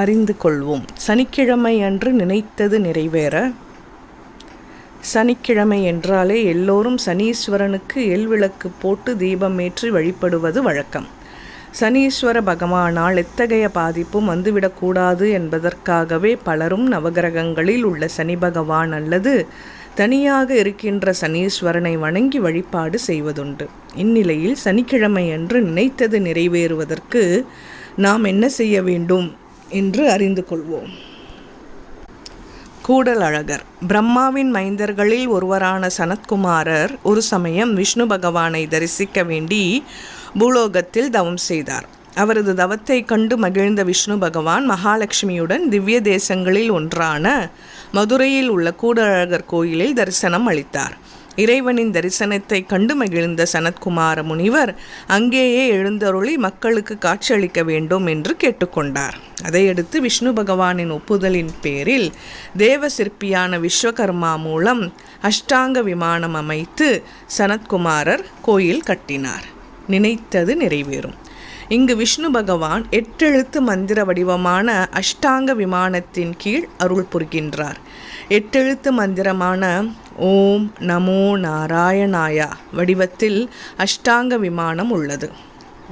அறிந்து கொள்வோம் சனிக்கிழமை அன்று நினைத்தது நிறைவேற. சனிக்கிழமை என்றாலே எல்லோரும் சனீஸ்வரனுக்கு எல் விளக்கு போட்டு தீபம் ஏற்றி வழிபடுவது வழக்கம். சனீஸ்வர பகவானால் எத்தகைய பாதிப்பும் வந்துவிடக்கூடாது என்பதற்காகவே பலரும் நவகிரகங்களில் உள்ள சனி பகவான் அல்லது தனியாக இருக்கின்ற சனீஸ்வரனை வணங்கி வழிபாடு செய்வதுண்டு. இந்நிலையில் சனிக்கிழமை அன்று நினைத்தது நிறைவேறுவதற்கு நாம் என்ன செய்ய வேண்டும்? என்று அறிந்து கொள்வோம். கூடல் அழகர். பிரம்மாவின் மைந்தர்களில் ஒருவரான சனத்குமாரர் ஒரு சமயம் விஷ்ணு பகவானை தரிசிக்க வேண்டி பூலோகத்தில் தவம் செய்தார். அவரது தவத்தை கண்டு மகிழ்ந்த விஷ்ணு பகவான் மகாலட்சுமியுடன் திவ்ய தேசங்களில் ஒன்றான மதுரையில் உள்ள கூடழகர் கோயிலில் தரிசனம் அளித்தார். இறைவனின் தரிசனத்தை கண்டு மகிழ்ந்த சனத்குமார முனிவர் அங்கேயே எழுந்தருளி மக்களுக்கு காட்சியளிக்க வேண்டும் என்று கேட்டுக்கொண்டார். அதையடுத்து விஷ்ணு பகவானின் ஒப்புதலின் பேரில் தேவ சிற்பியான விஸ்வகர்மா மூலம் அஷ்டாங்க விமானம் அமைத்து சனத்குமாரர் கோயில் கட்டினார். நினைத்தது நிறைவேறும். இங்கு விஷ்ணு பகவான் எட்டெழுத்து மந்திர வடிவமான அஷ்டாங்க விமானத்தின் கீழ் அருள் புரிகின்றார். எட்டெழுத்து மந்திரமான ஓம் நமோ நாராயணாயா வடிவத்தில் அஷ்டாங்க விமானம் உள்ளது.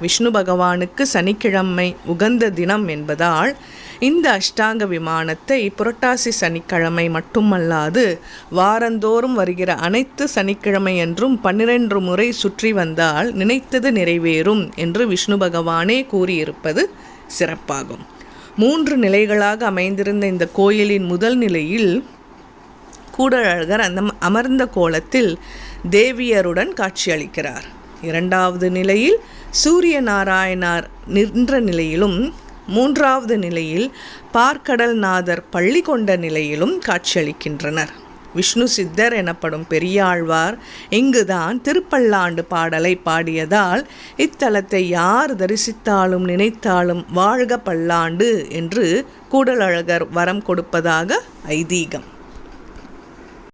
விஷ்ணு பகவானுக்கு சனிக்கிழமை உகந்த தினம் என்பதால் இந்த அஷ்டாங்க விமானத்தை புரட்டாசி சனிக்கிழமை மட்டுமல்லாது வாரந்தோறும் வருகிற அனைத்து சனிக்கிழமை என்றும் பன்னிரண்டு முறை சுற்றி வந்தால் நினைத்தது நிறைவேறும் என்று விஷ்ணு பகவானே கூறியிருப்பது சிறப்பாகும். மூன்று நிலைகளாக அமைந்திருந்த இந்த கோயிலின் முதல் நிலையில் கூடழகர் அந்த அமர்ந்த கோலத்தில் தேவியருடன் காட்சியளிக்கிறார். இரண்டாவது நிலையில் சூரிய நாராயணார் நின்ற நிலையிலும் மூன்றாவது நிலையில் பார்க்கடல் நாதர் பள்ளி கொண்ட நிலையிலும் காட்சியளிக்கின்றனர். விஷ்ணு சித்தர் எனப்படும் பெரியாழ்வார் இங்குதான் திருப்பல்லாண்டு பாடலை பாடியதால் இத்தலத்தை யார் தரிசித்தாலும் நினைத்தாலும் வாழ்க பல்லாண்டு என்று கூடலழகர் வரம் கொடுப்பதாக ஐதீகம்.